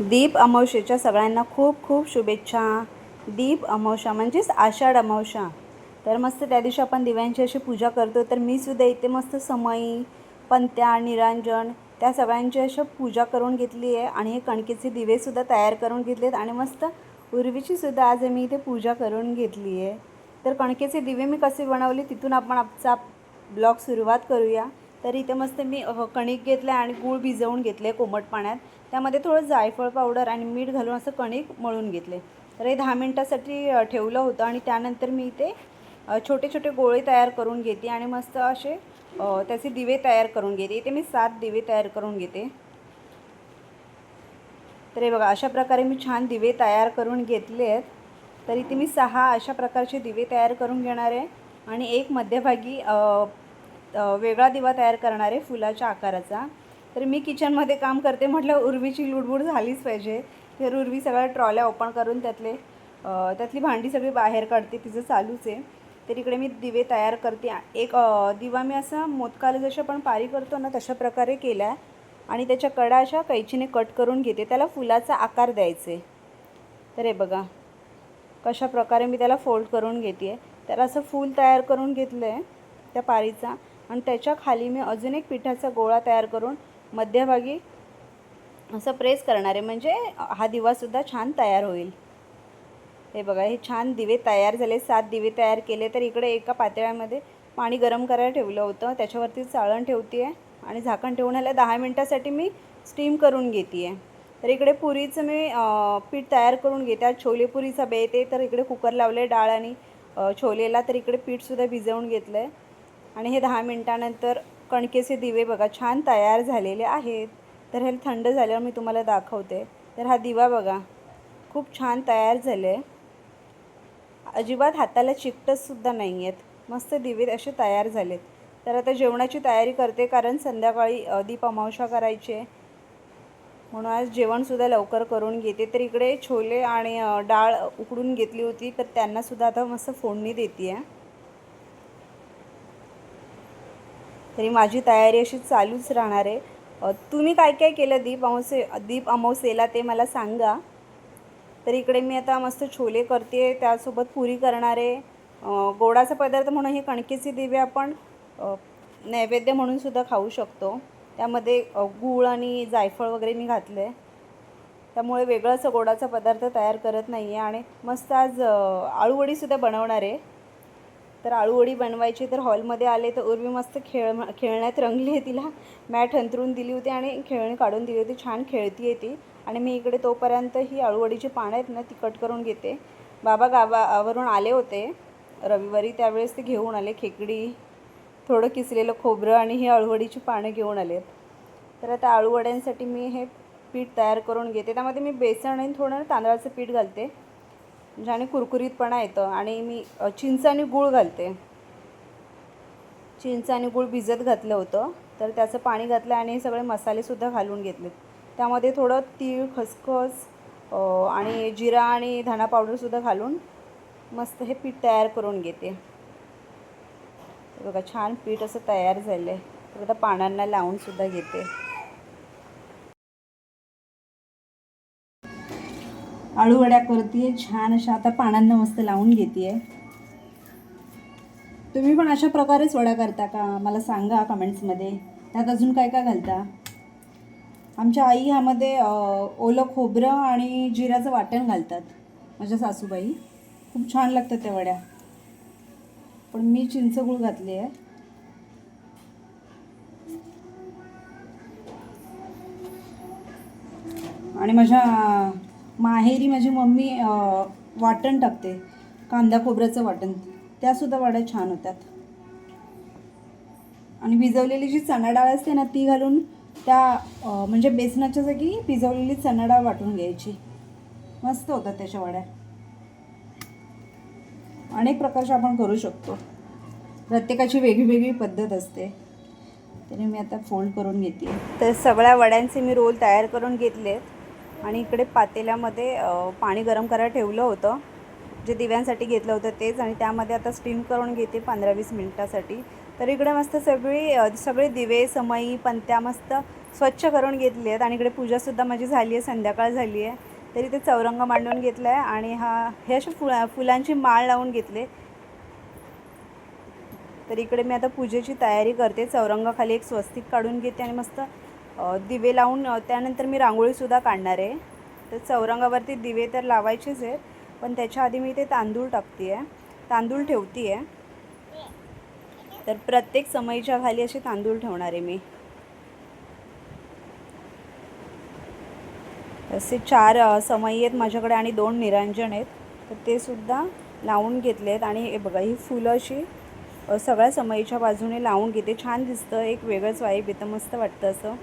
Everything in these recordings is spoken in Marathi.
दीप अमावस्येच्या सगळ्यांना खूप खूप शुभेच्छा. दीप अमावस्या म्हणजेच आषाढ अमावस्या. तर मस्त त्या दिवशी आपण दिव्यांची अशी पूजा करतो. तर मी सुद्धा इथे मस्त समई पंत्या निरांजन त्या सगळ्यांची अशी पूजा करून घेतली आहे. आणि हे कणकेचे दिवेसुद्धा तयार करून घेतलेत. आणि मस्त उर्वीचीसुद्धा आज मी इथे पूजा करून घेतली आहे. तर कणकेचे दिवे मी कसे बनवले तिथून आपण आमचा ब्लॉग सुरुवात करूया. तर इथे मस्त मी कणिक घेतलं आहे आणि गूळ भिजवून घेतले कोमट पाण्यात. त्यामध्ये थोडं जायफळ पावडर आणि मीठ घालून असं कणिक मळून घेतले. तर हे दहा मिनटासाठी ठेवलं होतं आणि त्यानंतर मी इथे छोटे छोटे गोळे तयार करून घेते आणि मस्त असे त्याचे दिवे तयार करून घेते. इथे मी सात दिवे तयार करून घेते. तर हे बघा अशा प्रकारे मी छान दिवे तयार करून घेतले आहेत. तर इथे मी सहा अशा प्रकारचे दिवे तयार करून घेणार आहे आणि एक मध्यभागी वेगळा दिवा तयार करणार आहे फुलाच्या आकाराचा. तर मी किचनमध्ये काम करते म्हटलं उर्वीची लुडबुड झालीच पाहिजे. तर उर्वी सगळ्या ट्रॉल्या ओपन करून त्यातले त्यातली भांडी सगळी बाहेर काढते तिचं चालूच आहे. तर इकडे मी दिवे तयार करते. एक दिवा मी असा मोदकाला जसं आपण पारी करतो ना तशा प्रकारे केला आहे आणि त्याच्या कडा अशा कैचीने कट करून घेते. त्याला फुलाचा आकार द्यायचे. तर हे बघा कशा प्रकारे मी त्याला फोल्ड करून घेते. तर असं फूल तयार करून घेतलं आहे त्या पारीचा. आणि त्याच्याखाली मी अजून एक पिठाचा गोळा तयार करून मध्यभागी असं प्रेस करणार. आहे म्हणजे हा दिवासुद्धा छान तयार होईल. हे बघा हे छान दिवे तयार झाले. सात दिवे तयार केले तर इकडे एका पातळ्यामध्ये पाणी गरम करायला ठेवलं होतं. त्याच्यावरती चाळण ठेवते आहे आणि झाकण ठेवून ह्याला दहा मिनटासाठी मी स्टीम करून घेते आहे तर इकडे पुरीचं मी पीठ तयार करून घेते. आज छोले पुरीचा बेत आहे तर इकडे कुकर लावले डाळ आणि छोलेला. तर इकडे पीठसुद्धा भिजवून घेतलं आहे आणि हे दहा मिनटानंतर कणकेचे दिवे बघा छान तयार झालेले आहेत. तर हे थंड झाल्यावर मी तुम्हाला दाखवते. तर हा दिवा बघा खूप छान तयार झाले आहे अजिबात हाताला चिकटसुद्धा नाही आहेत मस्त दिवे असे तयार झालेत. तर आता जेवणाची तयारी करते कारण संध्याकाळी दीप अमावशा करायची आहे. म्हणून आज जेवणसुद्धा लवकर करून घेते. तर इकडे छोले आणि डाळ उकडून घेतली होती तर त्यांनासुद्धा आता मस्त फोडणी देते आहे तरी माझी तयारी अशी चालूच राहणार आहे. तुम्ही काय काय केलं दीप अमावसे दीप अमावसेला ते मला सांगा. तर इकडे मी आता मस्त छोले करते त्यासोबत पुरी करणारे आहे. गोडाचा पदार्थ म्हणून हे कणकेचे दिवे आपण नैवेद्य म्हणून सुद्धा खाऊ शकतो. त्यामध्ये गूळ आणि जायफळ वगैरे मी घातलं आहे त्यामुळे वेगळं असं गोडाचा पदार्थ तयार करत नाही आहे आणि मस्त आज आळूवडीसुद्धा बनवणार आहे. तर आळूवडी बनवायची तर हॉलमध्ये आले तर उर्वी मस्त खेळ खेळण्यात रंगली आहे तिला. मॅट अंतरून दिली होती आणि खेळणी काढून दिली होती. छान खेळती आहे ती. आणि मी इकडे तोपर्यंत ही आळूवडीची पानं आहेत ना ती कट करून घेते. बाबा गावावरून आले होते. रविवारी त्यावेळेस ते घेऊन आले खेकडी. थोडं किसलेलं खोबरं आणि ही आळूवडीची पानं घेऊन आले तर आता आळूवड्यांसाठी मी हे पीठ तयार करून घेते. त्यामध्ये मी बेसन आणि थोडं तांदळाचं पीठ घालते. म्हणजे ज्याने कुरकुरीतपणा येतं. आणि मी चिंच आणि गूळ घालते. चिंच आणि गूळ भिजत घातलं होतं. तर त्याचं पाणी घातलं आणि सगळे मसालेसुद्धा घालून घेतले त्यामध्ये थोडं तीळ खसखस आणि जिरा आणि धणा पावडरसुद्धा घालून मस्त हे पीठ तयार करून घेते. बघा छान पीठ असं तयार झालं आहे तर आता पानांना लावूनसुद्धा घेते. आळूवड्या करते छान अशा आता पानांना मस्त लावून घेते तुम्ही पण अशा प्रकारेच वड्या करता का? मला सांगा कमेंट्समध्ये. त्यात अजून काय काय घालता? आमच्या आई ह्यामध्ये ओलं खोबरं आणि जिऱ्याचं वाटण घालतात माझ्या सासूबाई. खूप छान लागतात त्या वड्या. पण मी चिंचगूळ घातली आहे. आणि माझ्या माहेरी माझी मम्मी वाटण टाकते. कांदा खोबऱ्याचं वाटण. त्यासुद्धा वड्या छान होतात. आणि भिजवलेली जी चणा डाळ असते ना ती घालून त्या म्हणजे बेसनाच्या जागी भिजवलेली चणा डाळ वाटून घ्यायची. मस्त होतात त्याच्या वड्या. अनेक प्रकारच्या आपण करू शकतो. प्रत्येकाची वेगळी वेगळी पद्धत असते. तरी मी आता फोल्ड करून घेते. तर सगळ्या वड्यांचे मी रोल तयार करून घेतलेत. आणि इकडे पातेल्यामध्ये पाणी गरम करायला ठेवलं होतं. जे दिव्यांसाठी घेतलं होतं तेच आणि त्यामध्ये आता स्टीम करून घेते पंधरा वीस मिनटासाठी. तर इकडे मस्त सगळी सगळे दिवे समई पंत्या मस्त स्वच्छ करून घेतली आहेत आणि इकडे पूजासुद्धा माझी झाली आहे संध्याकाळ झाली आहे. तरी ते चौरंग मांडून घेतला आहे आणि हा हे असे फुला फुलांची माळ लावून घेतले. तर इकडे मी आता पूजेची तयारी करते. चौरंगाखाली एक स्वस्तिक काढून घेते आणि मस्त दिवे लावून त्यानंतर मी रांगोळीसुद्धा काढणार आहे. तर चौरंगावरती दिवे तर लावायचेच आहे पण त्याच्या आधी मी ते तांदूळ टाकते आहे तांदूळ ठेवते आहे तर प्रत्येक समईच्या खाली असे तांदूळ ठेवणार आहे मी. असे चार समई आहेत माझ्याकडे आणि दोन निरांजन आहेत. तर ते सुद्धा लावून घेतले आहेत आणि हे बघा ही फुलं अशी सगळ्या समईच्या बाजूने लावून घेते. छान दिसतं एक वेगळंच वाईब येतं मस्त वाटतं असं.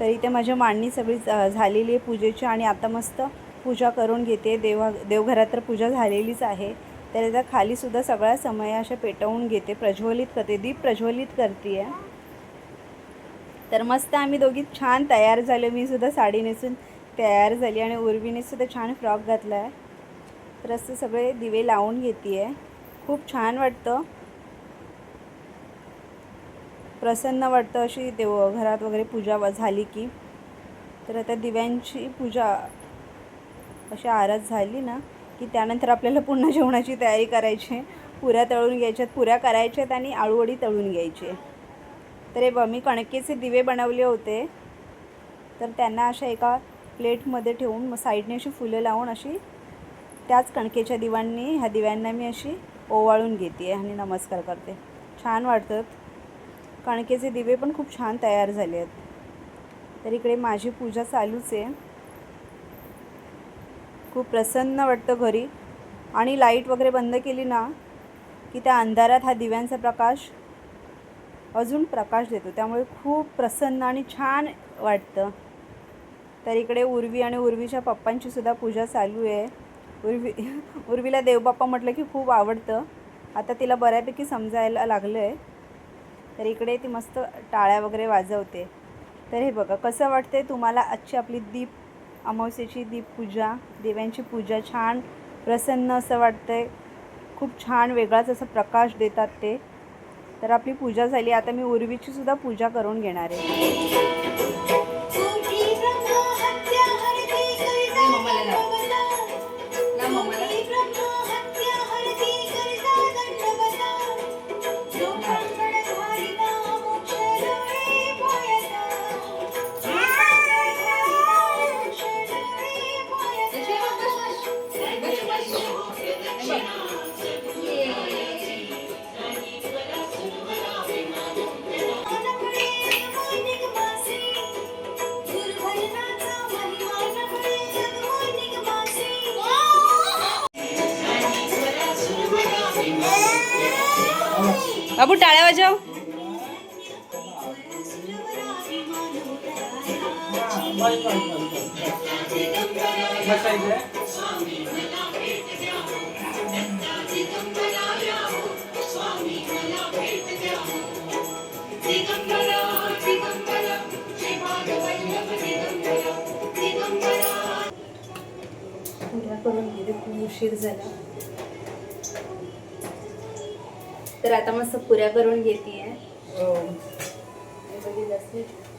तर इथे माझ्या मांडणी सगळी झालेली आहे पूजेची आणि आता मस्त पूजा करून घेते. देवा देवघरात तर पूजा झालेलीच आहे. तर इथं खालीसुद्धा सगळ्या समय अशा पेटवून घेते. प्रज्वलित करते. दीप प्रज्वलित करते आहे तर मस्त आम्ही दोघी छान तयार झालो. मी सुद्धा साडी नेसून तयार झाली आणि उर्वीने सुद्धा छान फ्रॉक घातला आहे तर असं सगळे दिवे लावून घेते आहे खूप छान वाटतं. प्रसन्न वाटतं अशी देव घरात वगैरे पूजा व- झाली की. तर आता दिव्यांची पूजा अशी आरस झाली ना की त्यानंतर आपल्याला पुन्हा जेवणाची तयारी करायची. आहे पुऱ्या तळून घ्यायच्यात पुऱ्या करायच्यात आणि आळूवडी तळून घ्यायची आहे. तर हे बघ मी कणकेचे दिवे बनवले होते. तर त्यांना अशा एका प्लेटमध्ये ठेवून मग साईडने अशी फुलं लावून अशी त्याच कणकेच्या दिवांनी ह्या दिव्यांना मी अशी ओवाळून घेते आणि नमस्कार करते. छान वाटतात कणकेचे दिवे पण खूप छान तयार झाले आहेत. तर इकडे माझी पूजा चालूच आहे. खूप प्रसन्न वाटतं घरी. आणि लाइट वगैरे बंद केली ना की त्या अंधारात हा दिव्यांचा प्रकाश अजून प्रकाश देतो. त्यामुळे खूप प्रसन्न आणि छान वाटतं. तर इकडे उर्वी आणि उर्वीच्या पप्पांची सुद्धा पूजा चालू आहे. उर्वी उर्वीला देवबाप्पा म्हटलं की खूप आवडतं. आता तिला बऱ्यापैकी समजायला लागलं आहे तर इकडे ती मस्त टाळ्या वगैरे वाजवते. तर हे बघा कसं वाटते तुम्हाला आजची आपली दीप अमावस्येची दीपपूजा देव्यांची पूजा छान प्रसन्न असं वाटतंय. खूप छान वेगळाच असा प्रकाश देतात ते. तर आपली पूजा झाली. आता मी उर्वीची सुद्धा पूजा करून घेणार आहे. बाबू टाळ्या वाजव पूजा करून गेले खूप उशीर झाला तर आता मस्त पुऱ्या करून घेते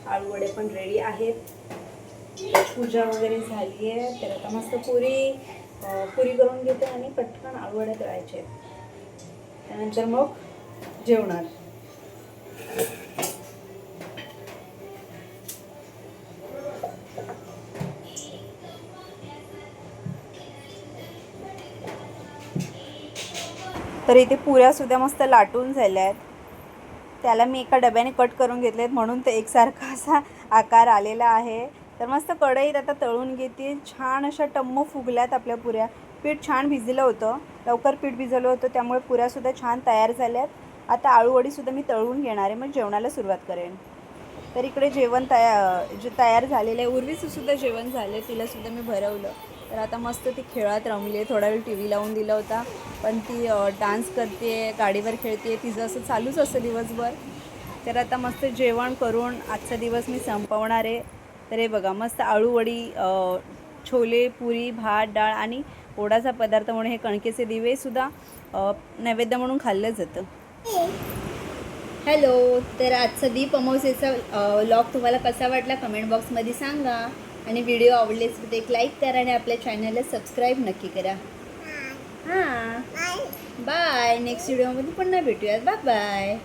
आळू वडे पण रेडी आहेत. पूजा वगैरे झाली आहे तर आता मस्त पुरी पुरी करून घेते आणि पटकन आळू वडे आहेत. त्यानंतर मग जेवणार. तर इथे पुऱ्यासुद्धा मस्त लाटून झाल्या आहेत त्याला मी एका डब्याने कट करून घेतले आहेत म्हणून ते एकसारखा असा आकार आलेला आहे. तर मस्त कढईत आता तळून घेते छान अशा टम्म फुगल्यात आपल्या पुऱ्या. पीठ छान भिजलं होतं. लवकर पीठ भिजलं होतं त्यामुळे पुऱ्यासुद्धा छान तयार झाल्यात. आता आळूवडीसुद्धा मी तळून घेणार आहे मग जेवणाला सुरुवात करेन. तर इकडे जेवण तया जे तयार झालेलं आहे उर्वीचं सुद्धा जेवण झालं आहे तिलासुद्धा मी भरवलं. तर आता मस्त ती खेळात रमली थोडा वेळ टी व्ही लावून दिला होता. पण ती डान्स करते गाडीवर खेळते तिचं असं चालूच असतं दिवसभर. तर आता मस्त जेवण करून आजचा दिवस मी संपवणार आहे. तर हे बघा मस्त आळूवडी छोले पुरी भात डाळ आणि ओढाचा पदार्थ म्हणून हे कणकेचे दिवेसुद्धा नैवेद्य म्हणून खाल्लं जातं. हॅलो तर आजचा दीप अमावस्येचा लॉक तुम्हाला कसा वाटला? कमेंट बॉक्समध्ये सांगा. आणि व्हिडिओ आवडले असेल तर एक लाईक करा आणि आपल्या चॅनलला सबस्क्राईब नक्की करा. हां. बाय. नेक्स्ट व्हिडिओमध्ये पुन्हा भेटूयात. Bye bye.